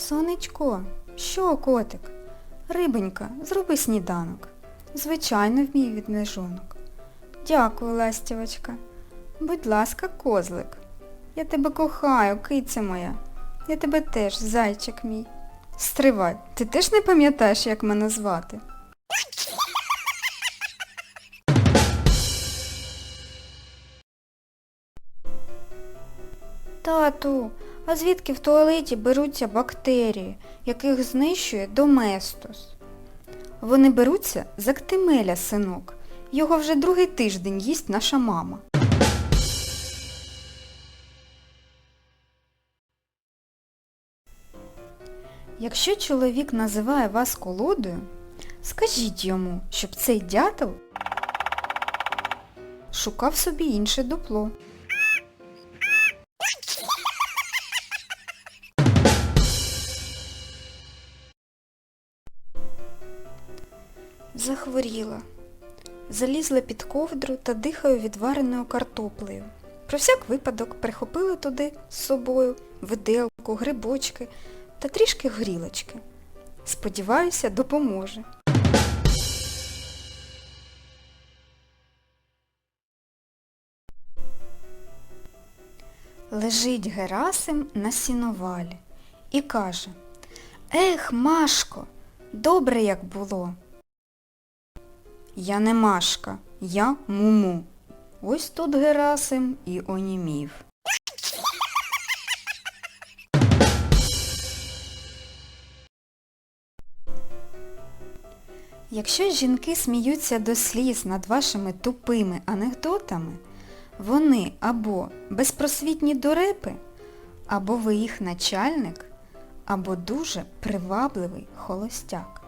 Сонечко, що, котик? Рибонька, зроби сніданок. Звичайно, вмію відмежонок. Дякую, ластівочка. Будь ласка, козлик. Я тебе кохаю, киця моя. Я тебе теж, зайчик мій. Стривай, ти теж не пам'ятаєш, як мене звати? Тату, а звідки в туалеті беруться бактерії, яких знищує доместос? Вони беруться з актимеля, синок. Його вже другий тиждень їсть наша мама. Якщо чоловік називає вас колодою, скажіть йому, щоб цей дятел шукав собі інше дупло. Захворіла. Залізла під ковдру та дихаю відвареною картоплею. Про всяк випадок прихопила туди з собою виделку, грибочки та трішки горілочки. Сподіваюся, допоможе. Лежить Герасим на сіновалі і каже Ех, Машко, добре як було. Я не Машка, я Муму. Ось тут Герасим і онімів. Якщо жінки сміються до сліз над вашими тупими анекдотами, вони або безпросвітні дурепи, або ви їх начальник, або дуже привабливий холостяк.